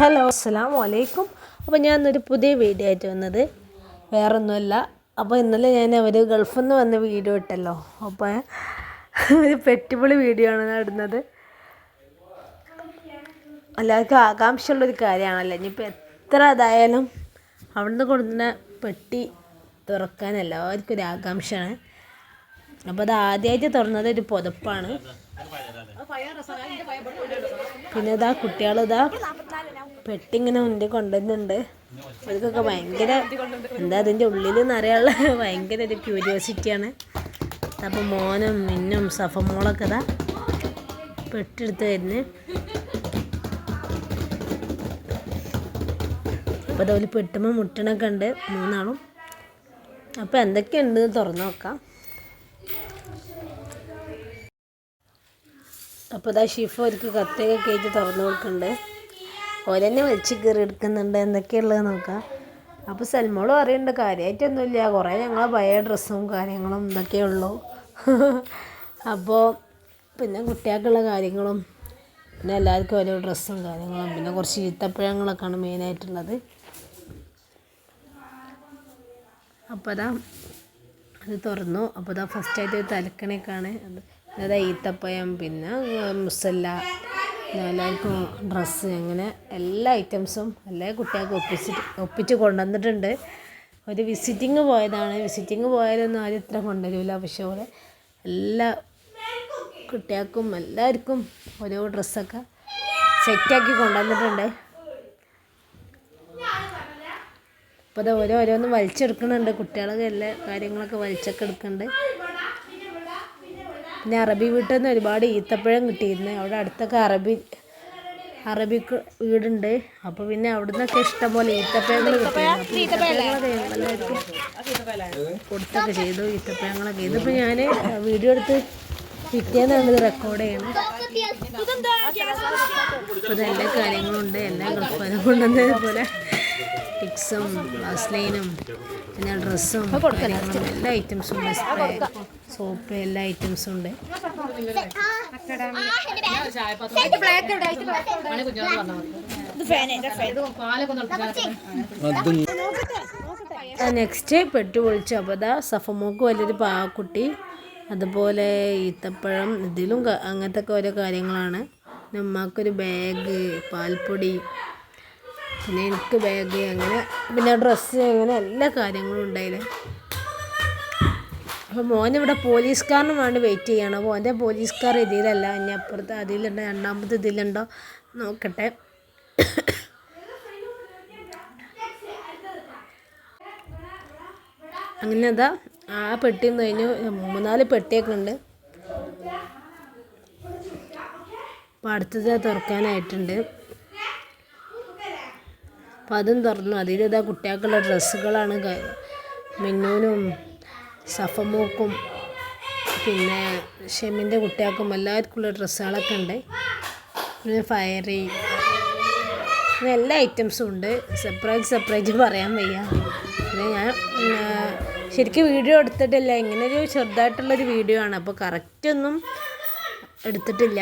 Hello അസ്സാം വലൈക്കും അപ്പോൾ ഞാൻ ഇന്നൊരു പുതിയ വീഡിയോ ആയിട്ട് വന്നത്. വേറൊന്നുമല്ല. അപ്പോൾ ഇന്നലെ ഞാൻ അവർ ഗൾഫിൽ നിന്ന് വന്ന വീഡിയോ ഇട്ടല്ലോ. അപ്പോൾ ഒരു പെട്ടിപ്പൊളി വീഡിയോ ആണ് ഞാൻ ഇടുന്നത്. എല്ലാവർക്കും ആകാംക്ഷയുള്ളൊരു കാര്യമാണല്ലോ. ഇനിയിപ്പോൾ എത്ര അതായാലും അവിടുന്ന് കൊടുക്കുന്ന പെട്ടി തുറക്കാൻ എല്ലാവർക്കും ഒരു ആകാംക്ഷയാണ്. അപ്പോൾ അത് ആദ്യമായിട്ട് തുറന്നത് ഒരു പുതപ്പാണ്. പിന്നെ ഇതാ കുട്ടികളിതാ ഇങ്ങനെ മുന്നിൽ കൊണ്ടുവരുന്നുണ്ട് അവർക്കൊക്കെ ഭയങ്കര എന്താ അതിന്റെ ഉള്ളിൽ നിറയുള്ള ഭയങ്കര ഒരു ക്യൂരിയോസിറ്റിയാണ് അപ്പോൾ മോനും മിന്നും സഫമോളൊക്കെ ഇതാ പെട്ടെടുത്ത് വരുന്നത് അപ്പോൾ അതുപോലെ പെട്ടുമ്പോൾ മുട്ടണൊക്കെ ഉണ്ട് മൂന്നാളും. അപ്പോൾ എന്തൊക്കെയുണ്ട് തുറന്നു നോക്കാം. അപ്പോൾ ഇതാ ഷിഫ് അവർക്ക് കത്തൊക്കെ കയറ്റി തുറന്നു കൊടുക്കുന്നുണ്ട്. ഓരെന്നെ വലിച്ച് കയറി എടുക്കുന്നുണ്ട്. എന്തൊക്കെയുള്ളത് നോക്കാം. അപ്പോൾ സൽമോൾ പറയുന്നുണ്ട് കാര്യമായിട്ടൊന്നുമില്ല കുറേ ഞങ്ങളെ പഴയ ഡ്രസ്സും കാര്യങ്ങളും ഇതൊക്കെ ഉള്ളൂ അപ്പോൾ പിന്നെ കുട്ടികൾക്കുള്ള കാര്യങ്ങളും പിന്നെ എല്ലാവർക്കും ഓരോ ഡ്രസ്സും കാര്യങ്ങളും പിന്നെ കുറച്ച് ഈത്തപ്പഴങ്ങളൊക്കെയാണ് മെയിനായിട്ടുള്ളത്. അപ്പോൾ അതാ അത് തുറന്നു. അപ്പോൾ അതാ ഫസ്റ്റായിട്ട് തലക്കണേക്കാണ് തലക്കണയൊക്കെയാണ്. അത് അതാ ഈത്തപ്പഴം പിന്നെ മുസല്ല എല്ലാവർക്കും ഡ്രസ്സ് അങ്ങനെ എല്ലാ ഐറ്റംസും എല്ലാ കുട്ടികൾക്കും ഒപ്പിച്ചിട്ട് ഒപ്പിച്ച് കൊണ്ടുവന്നിട്ടുണ്ട്. ഒരു വിസിറ്റിങ് പോയതാണ്. വിസിറ്റിങ് പോയാലൊന്നും ആരും ഇത്ര കൊണ്ടുവരില്ല. പക്ഷേ അവിടെ എല്ലാ കുട്ടികൾക്കും എല്ലാവർക്കും ഓരോ ഡ്രസ്സൊക്കെ സെറ്റാക്കി കൊണ്ടുവന്നിട്ടുണ്ട്. അപ്പോൾ അത് ഓരോ ഓരോന്ന് വലിച്ചെടുക്കുന്നുണ്ട്. കുട്ടികളൊക്കെ എല്ലാ കാര്യങ്ങളൊക്കെ വലിച്ചൊക്കെ എടുക്കുന്നുണ്ട്. പിന്നെ അറബി വീട്ടിൽ നിന്ന് ഒരുപാട് ഈത്തപ്പഴം കിട്ടിയിരുന്നു. അവിടെ അടുത്തൊക്കെ അറബി അറബിക്ക് വീടുണ്ട്. അപ്പോൾ പിന്നെ അവിടെ നിന്നൊക്കെ ഇഷ്ടംപോലെ ഈത്തപ്പഴങ്ങൾ കിട്ടിയിരുന്നു. അപ്പോൾ ഈത്തപ്പഴങ്ങളൊക്കെ എല്ലാവർക്കും കൊടുത്തൊക്കെ ചെയ്തു ഈത്തപ്പഴങ്ങളൊക്കെ ഇതിപ്പോൾ ഞാൻ വീഡിയോ എടുത്ത് പിറ്റേന്നാണ് ഇത് റെക്കോർഡ് ചെയ്യുന്നത് അപ്പോൾ എല്ലാ കാര്യങ്ങളുണ്ട് എല്ലാ ഗൾഫാനും കൊണ്ടുവന്നത് പോലെ ടിക്സും വാസ്ലൈനും പിന്നെ ഡ്രസ്സും എല്ലാ ഐറ്റംസും ഉണ്ട് സ്പ്രേ സോപ്പ് എല്ലാ ഐറ്റംസും ഉണ്ട്. നെക്സ്റ്റ് പെട്ടു പൊളിച്ച അബദ സഫമോക്ക് വലിയൊരു പാക്കുട്ടി അതുപോലെ ഈത്തപ്പഴം ഇതിലും അങ്ങനത്തെ ഒക്കെ ഓരോ കാര്യങ്ങളാണ്. നമ്മക്കൊരു ബാഗ് പാൽപ്പൊടി പിന്നെ എനിക്ക് ബാഗ് അങ്ങനെ പിന്നെ ഡ്രസ്സ് അങ്ങനെ എല്ലാ കാര്യങ്ങളും ഉണ്ടായില്ലേ. അപ്പോൾ ഇവിടെ പോലീസുകാരന് വേണ്ടി വെയിറ്റ് ചെയ്യണം. അപ്പോൾ ഓന്റെ പോലീസുകാർ ഇതിലല്ല ഇനി അപ്പുറത്ത് അതിലുണ്ടോ രണ്ടാമത്തെ ഇതിലുണ്ടോ നോക്കട്ടെ. അങ്ങനെ അതാ ആ പെട്ടി കഴിഞ്ഞു. മൂന്നാൽ പെട്ടിയൊക്കെ ഉണ്ട് അപ്പോൾ അടുത്തത് തുറക്കാനായിട്ടുണ്ട്. അപ്പം അതും തുറന്നു. അതിലിതാ കുട്ടികൾക്കുള്ള ഡ്രസ്സുകളാണ് മിന്നൂനും സഫമോക്കും പിന്നെ ഷെമിന്റെ കുട്ടികൾക്കും എല്ലാവർക്കുള്ള ഡ്രസ്സുകളൊക്കെ ഉണ്ട്. പിന്നെ ഫയറി പിന്നെ എല്ലാ ഐറ്റംസും ഉണ്ട്. സെപ്പറേറ്റ് സെപ്പറേറ്റ് പറയാൻ വയ്യ. പിന്നെ ഞാൻ ശരിക്കും വീഡിയോ എടുത്തിട്ടില്ല. ഇങ്ങനൊരു ചെറുതായിട്ടുള്ളൊരു വീഡിയോ ആണ്. അപ്പോൾ കറക്റ്റൊന്നും എടുത്തിട്ടില്ല.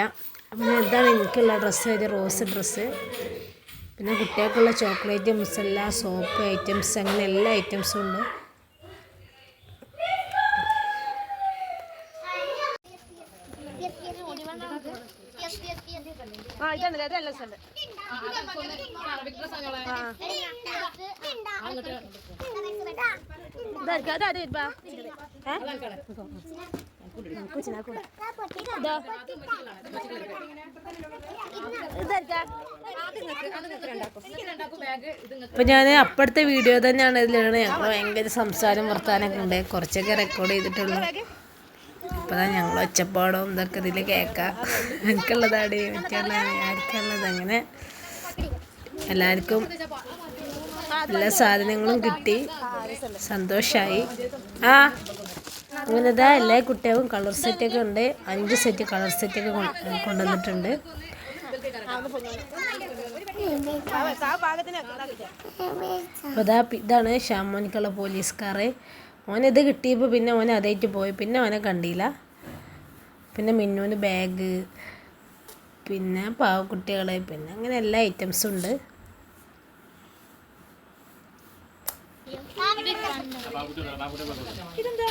പിന്നെ ഇതാണ് എനിക്കുള്ള ഡ്രസ്സ് ഒരു റോസ് ഡ്രസ്സ്. പിന്നെ കുട്ടികൾക്കുള്ള ചോക്ലേറ്റ് മുസല്ല സോപ്പ് ഐറ്റംസ് അങ്ങനെ എല്ലാ ഐറ്റംസും ഉണ്ട് ഇപ്പം ഞാൻ അപ്പോഴത്തെ വീഡിയോ തന്നെയാണ് ഇതിലാണ്. ഞങ്ങൾ ഭയങ്കര സംസാരം വർത്താനൊക്കെ ഉണ്ട്. കുറച്ചൊക്കെ റെക്കോർഡ് ചെയ്തിട്ടുള്ളൂ. അപ്പോൾ ഞങ്ങൾ ഒച്ചപ്പാടും ഇതൊക്കെ ഇതിൽ കേൾക്കാം. എനിക്കുള്ളതാണ് മറ്റുള്ളതാണ് ആർക്കുള്ളത്? അങ്ങനെ എല്ലാവർക്കും എല്ലാ സാധനങ്ങളും കിട്ടി. സന്തോഷായി. ആ. അങ്ങനെ ഇതാ എല്ലാ കുട്ടികൾക്കും കളർ സെറ്റൊക്കെ ഉണ്ട്. അഞ്ച് സെറ്റ് കളർ സെറ്റൊക്കെ കൊണ്ടുവന്നിട്ടുണ്ട്. അപ്പോൾ ഇതാണ് ഷാമോനിക്കുള്ള പോലീസുകാർ ഓനത് കിട്ടിയപ്പോൾ പിന്നെ ഓനെ അതായിട്ട് പോയി. പിന്നെ ഓനെ കണ്ടില്ല. പിന്നെ മിന്നൂന് ബാഗ് പിന്നെ പാവക്കുട്ടികളെ പിന്നെ അങ്ങനെ എല്ലാ ഐറ്റംസും ഉണ്ട്. ഇതെന്താ?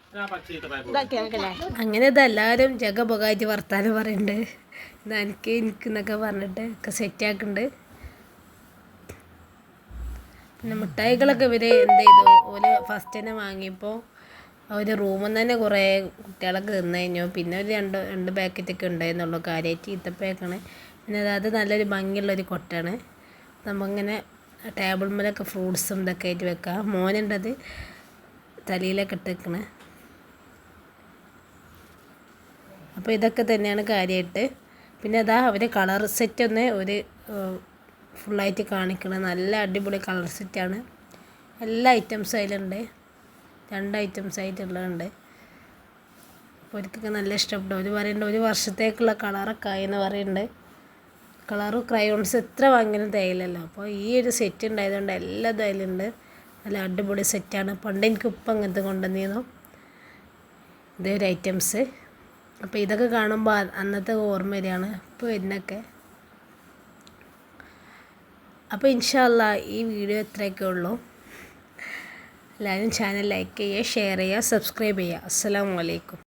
അങ്ങനെ ഇതെല്ലാവരും ജഗബൊകായിട്ട് വർത്താനം പറയുന്നുണ്ട് എനിക്ക് എനിക്ക് എന്നൊക്കെ പറഞ്ഞിട്ട് ഒക്കെ സെറ്റാക്കുന്നുണ്ട് പിന്നെ മിഠായികളൊക്കെ ഇവർ എന്ത് ചെയ്തു? ഓൽ ഫസ്റ്റ് തന്നെ വാങ്ങിയപ്പോൾ അവർ റൂമിൽ നിന്ന് തന്നെ കുറേ കുട്ടികളൊക്കെ തിന്നു കഴിഞ്ഞു. പിന്നെ ഒരു രണ്ട് രണ്ട് പാക്കറ്റൊക്കെ ഉണ്ടായിരുന്നുള്ളൂ കാര്യമായിട്ട് ഈത്തപ്പഴക്കാണ് പിന്നെ അതായത് നല്ലൊരു ഭംഗിയുള്ളൊരു കൊട്ടാണ്. നമ്മങ്ങനെ ടേബിൾ മേലൊക്കെ ഫ്രൂട്ട്സും ഇതൊക്കെ ആയിട്ട് വെക്കാം. മോനുണ്ടത് തലയിലൊക്കെ ഇട്ടേക്കണേ. അപ്പോൾ ഇതൊക്കെ തന്നെയാണ് കാര്യമായിട്ട് പിന്നെ അതാ അവർ കളർ സെറ്റ് ഒന്ന് ഒരു ഫുള്ളായിട്ട് കാണിക്കണം. നല്ല അടിപൊളി കളർ സെറ്റാണ് എല്ലാ ഐറ്റംസും അതിലുണ്ട് രണ്ട് ഐറ്റംസ് ആയിട്ടുള്ളതുണ്ട്. അപ്പോൾ അവർക്കൊക്കെ നല്ല ഇഷ്ടപ്പെട്ടു. അവർ പറയുന്നുണ്ട് ഒരു വർഷത്തേക്കുള്ള കളറൊക്കെ ആയി എന്ന് പറയുന്നുണ്ട് കളറും ക്രയോൺസ് എത്ര വാങ്ങിയാലും തേയിലല്ലോ. അപ്പോൾ ഈ ഒരു സെറ്റ് ഉണ്ടായതുകൊണ്ട് എല്ലാ തേയിലുണ്ട് നല്ല അടിപൊളി സെറ്റാണ് പണ്ട് എനിക്ക് ഉപ്പ് അങ്ങനത്തെ കൊണ്ടുവന്നിരുന്നു. ഇതേ ഒരു ഐറ്റംസ് അപ്പോൾ ഇതൊക്കെ കാണുമ്പോൾ അന്നത്തെ ഓർമ്മ വരികയാണ്. ഇപ്പോൾ വരുന്നൊക്കെ അപ്പോൾ ഇൻഷാല്ല ഈ വീഡിയോ ഇത്രയൊക്കെ ഉള്ളൂ. എല്ലാവരും ചാനൽ ലൈക്ക് ചെയ്യുക ഷെയർ ചെയ്യുക സബ്സ്ക്രൈബ് ചെയ്യുക. അസ്സാം അലൈക്കും.